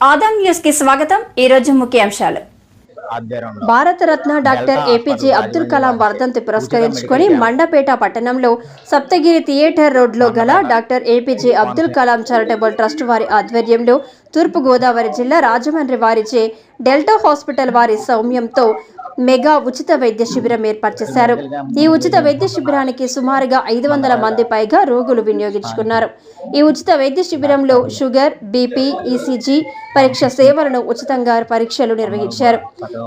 ఆదాం న్యూస్కి స్వాగతం. ఈ రోజు ముఖ్యాంశాలు. భారతరత్న డాక్టర్ ఏపీజే అబ్దుల్ కలాం వర్ధంతి పురస్కరించుకొని మండపేట పట్టణంలో సప్తగిరి థియేటర్ రోడ్లో గల doctor APJ Abdul Kalam charitable trust వారి ఆధ్వర్యంలో తూర్పు గోదావరి జిల్లా రాజమండ్రి వారిచే డెల్టా హాస్పిటల్ వారి సౌమ్యంతో మెగా ఉచిత వైద్య శిబిరం ఏర్పాటు చేశారు. ఈ ఉచిత వైద్య శిబిరానికి సుమారుగా ఐదు వందల మంది పైగా రోగులు వినియోగించుకున్నారు. ఈ ఉచిత వైద్య శిబిరంలో షుగర్ బీపీ ఈసీజీ పరీక్ష సేవలను ఉచితంగా పరీక్షలు నిర్వహించారు.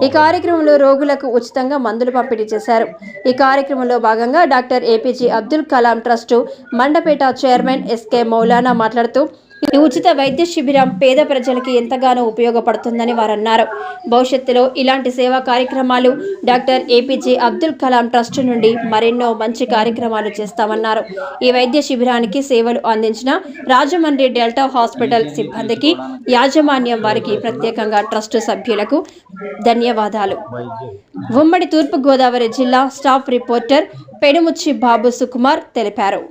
ఈ కార్యక్రమంలో రోగులకు ఉచితంగా మందులు పంపిణీ చేశారు. ఈ కార్యక్రమంలో భాగంగా doctor APJ Abdul Kalam trust Mandapeta chairman SK Maulana మాట్లాడుతూ ఈ ఉచిత వైద్య శిబిరం పేద ప్రజలకి ఎంతగానో ఉపయోగపడుతుందని వారు అన్నారు భవిష్యత్తులో ఇలాంటి సేవా కార్యక్రమాలు doctor APJ Abdul Kalam trust నుండి మరెన్నో మంచి కార్యక్రమాలు చేస్తామన్నారు. ఈ వైద్య శిబిరానికి సేవలు అందించిన రాజమండ్రి డెల్టా హాస్పిటల్ సిబ్బందికి యాజమాన్యం వారికి ప్రత్యేకంగా ట్రస్ట్ సభ్యులకు ధన్యవాదాలు. ఉమ్మడి తూర్పుగోదావరి జిల్లా స్టాఫ్ రిపోర్టర్ పెనుముచ్చి బాబు సుకుమార్ తెలిపారు.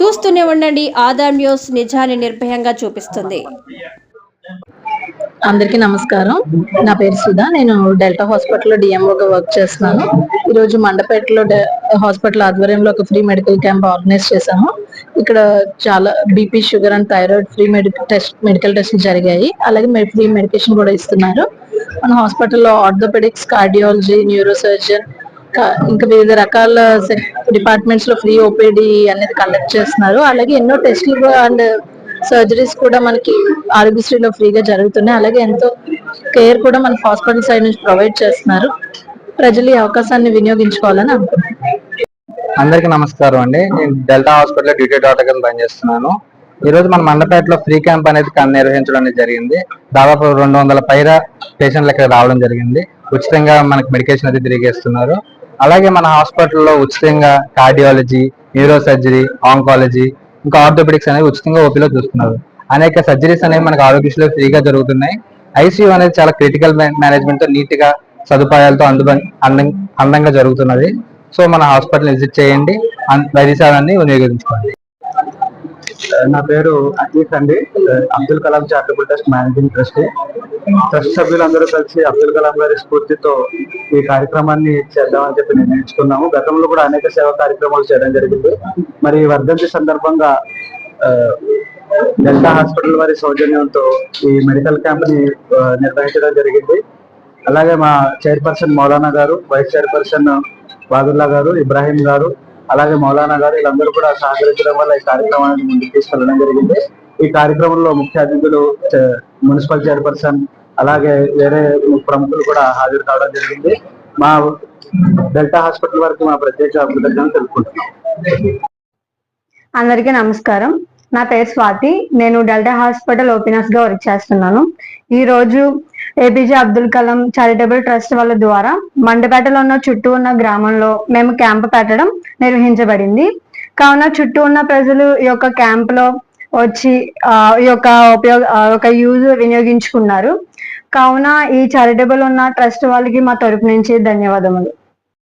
చూస్తూనే ఉండండి. ఆధార్ న్యూస్ నిజాన్ని నిర్భయంగా చూపిస్తుంది. అందరికీ నమస్కారం. నా పేరు సుధా. నేను డెల్టా హాస్పిటల్లో డిఎంఓగా వర్క్ చేస్తున్నాను. ఈరోజు మండపేటలో హాస్పిటల్ ఆధ్వర్యంలో ఒక ఫ్రీ మెడికల్ క్యాంప్ ఆర్గనైజ్ చేశాము. ఇక్కడ చాలా BP sugar and thyroid free medical test medical test జరిగాయి. అలాగే ఫ్రీ మెడికేషన్ కూడా ఇస్తున్నారు. మన హాస్పిటల్లో ఆర్థోపెడిక్స్ కార్డియాలజీ న్యూరోసర్జన్ ఇంకా వివిధ రకాల డిపార్ట్మెంట్స్లో ఫ్రీ ఓపీడీ అనేది కండక్ట్ చేస్తున్నారు. అలాగే ఎన్నో టెస్టులు అండ్ సర్జరీస్ కూడా మనకి ఆరోగ్యశ్రీలో ఫ్రీగా జరుగుతున్నాయి. అలాగే ఎంతో కేర్ కూడా మన హాస్పిటల్ సైడ్ నుంచి ప్రొవైడ్ చేస్తున్నారు. ప్రజలు ఈ అవకాశాన్ని వినియోగించుకోవాలని అనుకుంటున్నాను. అందరికీ నమస్కారం అండి. నేను డెల్టా హాస్పిటల్ డ్యూటీ డాక్టర్ కింద పనిచేస్తున్నాను. ఈ రోజు మన మండపేటలో ఫ్రీ క్యాంప్ అనేది నిర్వహించడం అనేది జరిగింది. దాదాపు రెండు వందల పైన పేషెంట్లు ఇక్కడ రావడం జరిగింది. ఉచితంగా మనకి మెడికేషన్ అయితే తిరిగేస్తున్నారు అలాగే మన హాస్పిటల్లో ఉచితంగా కార్డియాలజీ న్యూరో సర్జరీ ఆంకాలజీ ఇంకా ఆర్థోపెడిక్స్ అనేవి ఉచితంగా ఓపీలో చూస్తున్నారు. అనేక సర్జరీస్ అనేవి మనకు ఆరోగ్యశ్రీలో ఫ్రీగా జరుగుతున్నాయి. ఐసీయూ అనేది చాలా క్రిటికల్ మేనేజ్మెంట్తో నీట్గా సదుపాయాలతో అందుబా అందం- అందంగా జరుగుతున్నది. సో మన హాస్పిటల్ విజిట్ చేయండి. అన్- వినియోగించుకోండి. నా పేరు అతీఫ్ అండి. Abdul Kalam charitable trust managing trust. Trust సభ్యులందరూ కలిసి అబ్దుల్ కలాం గారి స్ఫూర్తితో ఈ కార్యక్రమాన్ని చేద్దామని చెప్పి నిర్ణయించుకున్నాము గతంలో కూడా అనేక సేవా కార్యక్రమాలు చేయడం జరిగింది. మరి వర్ధంతి సందర్భంగా డెల్టా హాస్పిటల్ వారి సౌజన్యంతో ఈ మెడికల్ క్యాంప్ని నిర్వహించడం జరిగింది. అలాగే మా చైర్పర్సన్ మౌలానా గారు వైస్ చైర్పర్సన్ బాదుల్లా గారు ఇబ్రాహీం గారు అలాగే మౌలానా గారు వీళ్ళందరూ కూడా సహకరించడం వల్ల ఈ కార్యక్రమాన్ని ముందుకు తీసుకెళ్ళడం జరిగింది. ఈ కార్యక్రమంలో ముఖ్య అతిథులు మున్సిపల్ చైర్పర్సన్ అలాగే వేరే ప్రముఖులు కూడా హాజరు కావడం జరిగింది. మా డెల్టా హాస్పిటల్ వరకు మా ప్రత్యేక కృతజ్ఞతలు తెలుపుకుంటున్నాం. అందరికీ నమస్కారం. నా పేరు స్వాతి. నేను డెల్టా హాస్పిటల్ ఓపెనర్స్గా వర్క్ చేస్తున్నాను. ఈ రోజు APJ Abdul Kalam charitable trust వాళ్ళ ద్వారా మండపేటలో ఉన్న చుట్టూ ఉన్న గ్రామంలో మేము క్యాంప్ పెట్టడం నిర్వహించబడింది. కావున చుట్టూ ఉన్న ప్రజలు ఈ యొక్క క్యాంప్లో వచ్చి ఆ, ఈ యొక్క ఉపయోగ ఒక యూజ్ వినియోగించుకున్నారు. కావున ఈ చారిటబుల్ ఉన్న ట్రస్ట్ వాళ్ళకి మా తరపు నుంచి ధన్యవాదములు.